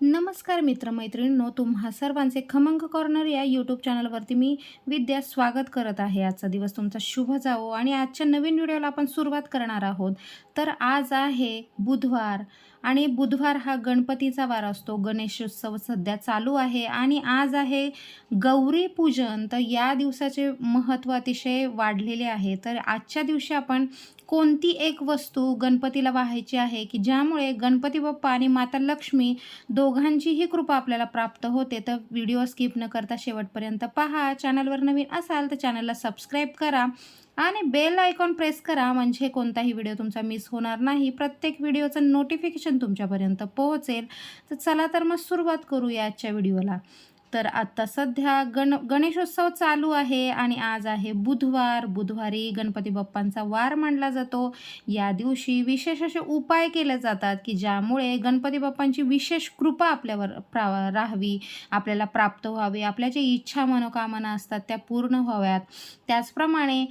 नमस्कार मित्रमैत्रिणींनो तुम्हा सर्वांचे खमंग कॉर्नर या यूट्यूब चॅनलवरती मी विद्या स्वागत करत आहे. आजचा दिवस तुमचा शुभ जावो आणि आजच्या नवीन व्हिडिओला आपण सुरुवात करणार आहोत. तर आज आहे बुधवार आणि बुधवार हा गणपतीचा वार असतो. गणेशोत्सव सध्या चालू आहे आणि आज आहे गौरी पूजन. तर या दिवसाचे महत्त्व अतिशय वाढलेले आहे. तर आजच्या दिवशी आपण कोणती एक वस्तू गणपतीला वाहायची आहे की ज्यामुळे गणपती बाप्पा आणि माता लक्ष्मी दोघांचीही कृपा आपल्याला प्राप्त होते? तर व्हिडिओ स्किप न करता शेवटपर्यंत पहा. चॅनलवर नवीन असाल तर चॅनलला सबस्क्राईब करा. आणि बेल आयकॉन प्रेस करा म्हणजे कोणताही व्हिडिओ तुमचा मिस होणार नाही. प्रत्येक व्हिडिओचं नोटिफिकेशन तुमच्यापर्यंत पोहोचेल. तर चला तर मग सुरुवात करूया आजच्या व्हिडिओला. तर आत्ता सध्या गण गणेशोत्सव चालू आहे आणि आज आहे बुधवार. बुधवारी गणपती बाप्पांचा वार मांडला जातो. या दिवशी विशेष असे उपाय केले जातात की ज्यामुळे गणपती बाप्पांची विशेष कृपा आपल्यावर प्रा राहावी आपल्याला प्राप्त व्हावी आपल्या ज्या इच्छा मनोकामना असतात त्या पूर्ण व्हाव्यात. त्याचप्रमाणे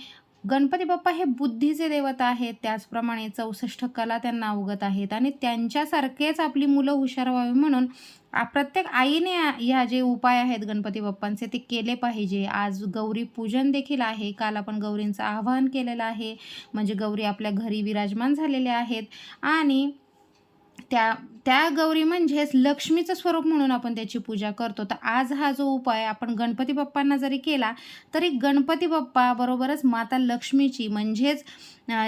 गणपती बाप्पा हे बुद्धीचे देवता आहेत त्याचप्रमाणे चौसष्ट कला त्यांना अवगत आहेत आणि त्यांच्यासारखेच आपली मुलं हुशार व्हावी म्हणून प्रत्येक आईने ह्या जे उपाय आहेत गणपती बाप्पांचे ते केले पाहिजे. आज गौरी पूजन देखील आहे. काल आपण गौरींचं आवाहन केलेलं आहे. म्हणजे गौरी आपल्या घरी विराजमान झालेल्या आहेत. आणि त्या त्या गौरी म्हणजेच लक्ष्मीचं स्वरूप म्हणून आपण त्याची पूजा करतो. तर आज हा जो उपाय आपण गणपती बाप्पांना जरी केला तरी गणपती बाप्पा बरोबरच माता लक्ष्मीची म्हणजेच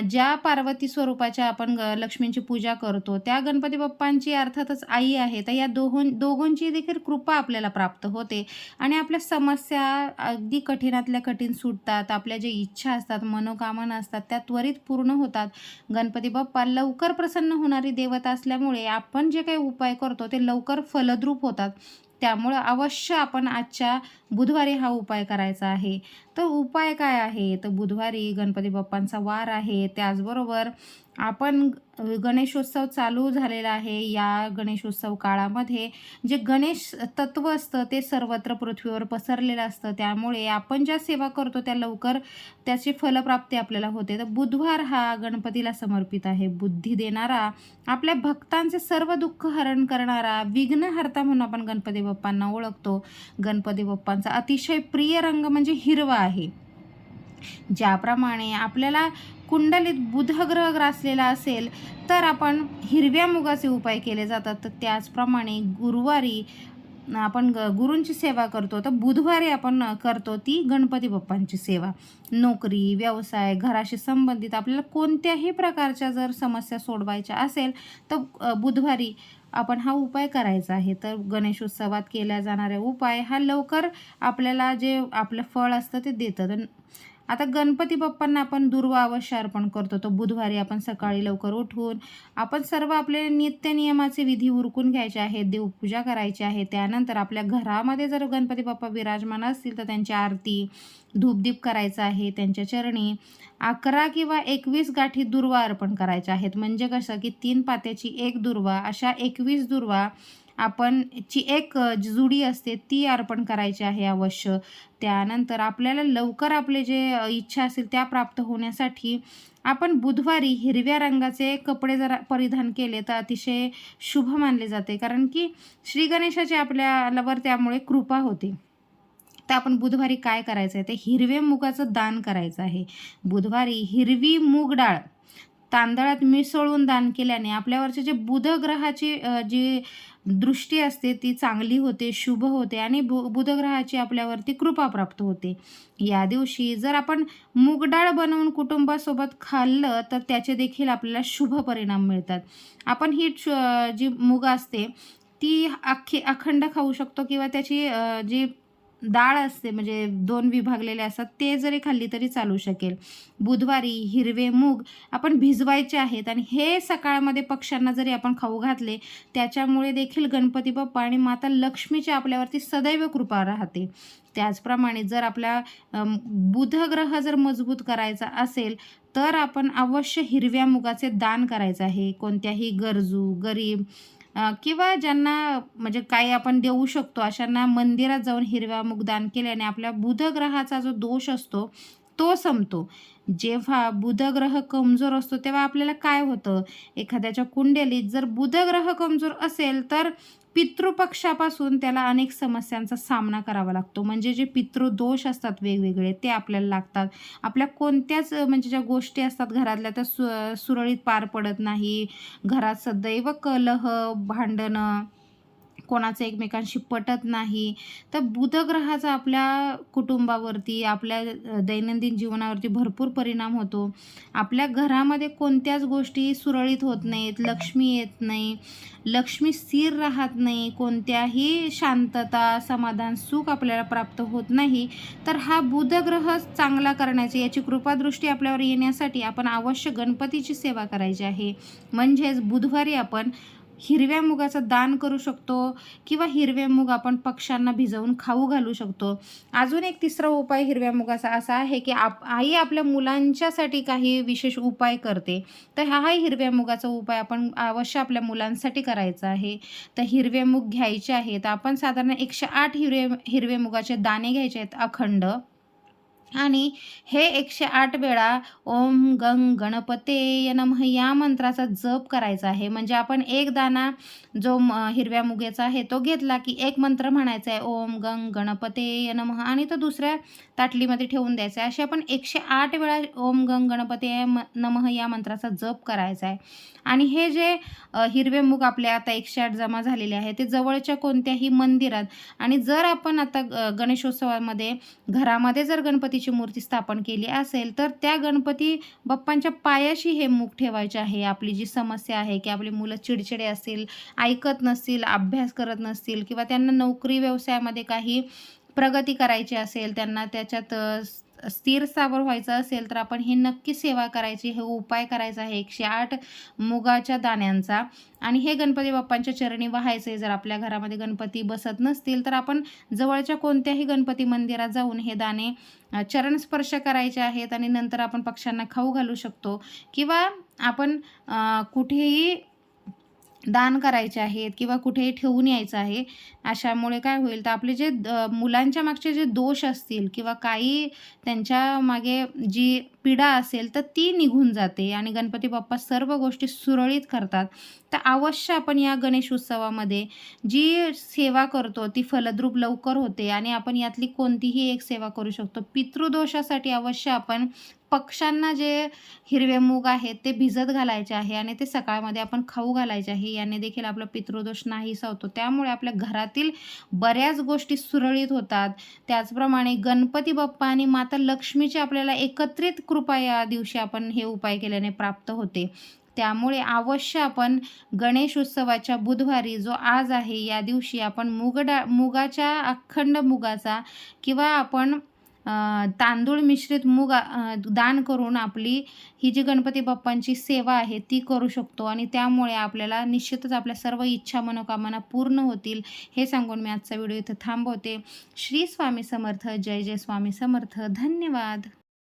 ज्या पार्वती स्वरूपाच्या आपण ग लक्ष्मींची पूजा करतो त्या गणपती बाप्पांची अर्थातच आई आहे. तर या दोघं दोघांची देखील कृपा आपल्याला प्राप्त होते. आणि आपल्या समस्या अगदी कठीणातल्या कठीण सुटतात आपल्या ज्या इच्छा असतात मनोकामना असतात त्या त्वरित पूर्ण होतात. गणपती बाप्पा लवकर प्रसन्न होणारी देवता असल्यामुळे आपण जे काही उपाय करतो ते लवकर फलद्रूप होतात. त्यामुळं अवश्य आपण आजच्या बुधवारी हा उपाय करायचा आहे. तर उपाय काय आहे? तर बुधवारी गणपती बाप्पांचा वार आहे. त्याचबरोबर आपण गणेशोत्सव चालू झालेला आहे. या गणेशोत्सव काळामध्ये जे गणेश तत्व असतं ते सर्वत्र पृथ्वीवर पसरलेलं असतं. त्यामुळे आपण ज्या सेवा करतो त्या लवकर त्याची फलप्राप्ती आपल्याला होते. तर बुधवार हा गणपतीला समर्पित आहे. बुद्धी देणारा आपल्या भक्तांचे सर्व दुःख हरण करणारा विघ्नहर्ता म्हणून आपण गणपती बाप्पांना ओळखतो. गणपती बाप्पांचा अतिशय प्रिय रंग म्हणजे हिरवा आहे. ज्याप्रमाणे आपल्याला कुंडलीत बुधग्रह ग्रासलेला असेल तर आपण हिरव्या मुगाचे उपाय केले जातात. तर त्याचप्रमाणे गुरुवारी आपण ग गुरूंची सेवा करतो तर बुधवारी आपण करतो ती गणपती बाप्पांची सेवा. नोकरी व्यवसाय घराशी संबंधित आपल्याला कोणत्याही प्रकारच्या जर समस्या सोडवायच्या असेल तर बुधवारी आपण हा उपाय करायचा आहे. तर गणेशोत्सवात केल्या जाणाऱ्या उपाय हा लवकर आपल्याला जे आपलं फळ असतं ते देतं. तर आता गणपती बाप्पांना आपण दुर्वा अवश्य अर्पण करतो. तो बुधवारी आपण सकाळी लवकर उठून आपण सर्व आपले नित्यनियमाचे विधी उरकून घ्यायचे आहेत देवपूजा करायची आहे. त्यानंतर आपल्या घरामध्ये जर गणपती बाप्पा विराजमान असतील तर त्यांची आरती धूपदीप करायचं आहे. त्यांच्या चरणी अकरा किंवा एकवीस गाठी दुर्वा अर्पण करायच्या आहेत. म्हणजे कसं की तीन पात्याची एक दुर्वा अशा एकवीस दुर्वा आपण ची एक जुडी असते ती अर्पण करायची आहे अवश्य. त्यानंतर आपल्याला लवकर आपले जे इच्छा असेल त्या प्राप्त होण्यासाठी आपण बुधवारी हिरव्या रंगाचे कपडे जर परिधान केले तर अतिशय शुभ मानले जाते. कारण की श्री गणेशाची आपल्यावर त्यामुळे कृपा होते. तर आपण बुधवारी काय करायचं आहे ते हिरवे मुगाचं दान करायचं आहे. बुधवारी हिरवी मूग डाळ तांदळात मिसळून दान केल्याने आपल्यावरचे जे बुधग्रहाची जी दृष्टी असते ती चांगली होते शुभ होते आणि बु बुधग्रहाची आपल्यावरती कृपा प्राप्त होते. या दिवशी जर आपण मूगडाळ बनवून कुटुंबासोबत खाल्लं तर त्याचे देखील आपल्याला शुभ परिणाम मिळतात. आपण ही जी मूग असते ती अख्खी अखंड खाऊ शकतो किंवा त्याची जी डाळ असते म्हणजे दोन विभागलेले असतात ते जरी खाल्ली तरी चालू शकेल. बुधवारी हिरवे मूग आपण भिजवायचे आहेत आणि हे सकाळमध्ये पक्ष्यांना जरी आपण खाऊ घातले त्याच्यामुळे देखील गणपती बाप्पा आणि माता लक्ष्मीची आपल्यावरती सदैव कृपा राहते. त्याचप्रमाणे जर आपल्या बुधग्रह जर मजबूत करायचा असेल तर आपण अवश्य हिरव्या मुगाचे दान करायचं आहे. कोणत्याही गरजू गरीब किंवा ज्यांना म्हणजे काही आपण देऊ शकतो अशांना मंदिरात जाऊन हिरवा मूग दान केल्याने आपल्या बुधग्रहाचा जो दोष असतो तो संपतो. जेव्हा बुधग्रह कमजोर असतो तेव्हा आपल्याला काय होतं? एखाद्याच्या कुंडलीत जर बुधग्रह कमजोर असेल तर पितृपक्षापासून त्याला अनेक समस्यांचा सामना करावा लागतो. म्हणजे जे पितृदोष असतात वेगवेगळे ते आपल्याला लागतात. आपल्या कोणत्याच म्हणजे ज्या गोष्टी असतात घरातल्या त्या सु सुरळीत पार पडत नाही. घरात सदैव कलह भांडणं कोणाचं एकमेकांशी पटत नाही. तर बुधग्रहाचा आपल्या कुटुंबावरती आपल्या दैनंदिन जीवनावरती भरपूर परिणाम होतो. आपल्या घरामध्ये कोणत्याच गोष्टी सुरळीत होत नाहीत. लक्ष्मी येत नाही. लक्ष्मी स्थिर राहत नाही. कोणत्याही शांतता समाधान सुख आपल्याला प्राप्त होत नाही. तर हा बुधग्रह चांगला करण्याची याची कृपादृष्टी आपल्यावर येण्यासाठी आपण अवश्य गणपतीची सेवा करायची आहे. म्हणजेच बुधवारी आपण हिरव्या मुगाचं दान करू शकतो किंवा हिरवे मूग आपण पक्ष्यांना भिजवून खाऊ घालू शकतो. अजून एक तिसरा उपाय हिरव्या मुगाचा असा आहे की आप आई आपल्या मुलांच्यासाठी काही विशेष उपाय करते. तर हा हिरव्या मुगाचा उपाय आपण अवश्य आपल्या मुलांसाठी करायचा आहे. तर हिरवे मूग घ्यायचे आहेत. आपण साधारण एकशे आठ हिरवे हिरवे मुगाचे दाणे घ्यायचे आहेत अखंड. आणि हे एकशे आठ वेळा ओम गंग गणपते नमः या मंत्राचा जप करायचा आहे. म्हणजे आपण एक दाना जो म हिरव्या मुगेचा आहे तो घेतला की एक मंत्र म्हणायचा आहे ओम गंग गणपते नमः. आणि तो दुसऱ्या ताटलीमध्ये ठेवून द्यायचा आहे. असे आपण एकशे आठ वेळा ओम गंग गणपते म नमः या मंत्राचा जप करायचा आहे. आणि हे जे हिरवे मूग आपले आता एकशे आठ जमा झालेले आहे ते जवळच्या कोणत्याही मंदिरात आणि जर आपण आता गणेशोत्सवामध्ये घरामध्ये जर गणपती गणपतीची मूर्ती स्थापन केली असेल तर त्या गणपती बाप्पांच्या पायाशी हे मूक ठेवायचे आहे. आपली जी समस्या आहे की आपली मुलं चिडचिडे असतील ऐकत नसतील अभ्यास करत नसतील किंवा त्यांना नोकरी व्यवसायामध्ये काही प्रगती करायची असेल त्यांना त्याच्यात स्थिर स्थावर व्हायचं असेल तर आपण ही नक्की सेवा करायची हे उपाय करायचा आहे. एकशे आठ मुगाच्या दाण्यांचा. आणि हे गणपती बाप्पांच्या चरणी वाहायचे जर आपल्या घरामध्ये गणपती बसत नसतील तर आपण जवळच्या कोणत्याही गणपती मंदिरात जाऊन हे दाणे चरणस्पर्श करायचे आहेत आणि नंतर आपण पक्ष्यांना खाऊ घालू शकतो. किंवा आपण कुठेही दान करायचे आहेत किंवा कुठेही ठेवून यायचं आहे अशामुळे काय होईल? तर आपले जे द मुलांच्या मागचे जे दोष असतील किंवा काही त्यांच्या मागे जी पीडा असेल तर ती निघून जाते आणि गणपती बाप्पा सर्व गोष्टी सुरळीत करतात. तर अवश्य आपण या गणेश उत्सवामध्ये जी सेवा करतो ती फलद्रूप लवकर होते आणि आपण यातली कोणतीही एक सेवा करू शकतो. पितृदोषासाठी अवश्य आपण पक्ष्यांना जे हिरवे मूग आहेत ते भिजत घालायचे आहे आणि ते सकाळमध्ये आपण खाऊ घालायचे आहे. याने देखील आपला पितृदोष नाहीसा होतो त्यामुळे आपल्या घरातील बऱ्याच गोष्टी सुरळीत होतात. त्याचप्रमाणे गणपती बाप्पा आणि माता लक्ष्मीची आपल्याला एकत्रित कृपा या दिवशी आपण हे उपाय केल्याने प्राप्त होते. त्यामुळे अवश्य आपण गणेश उत्सवाच्या बुधवारी जो आज आहे या दिवशी आपण मुग डा मुगाच्या अखंड मुगाचा किंवा आपण तांदूळ मिश्रित मूग दान करून आपली ही जी गणपती बाप्पांची सेवा आहे ती करू शकतो आणि त्यामुळे आपल्याला निश्चितच आपल्या सर्व इच्छा मनोकामना पूर्ण होतील हे सांगून मी आजचा व्हिडिओ इथं थांबवते. श्री स्वामी समर्थ जय जय स्वामी समर्थ. धन्यवाद.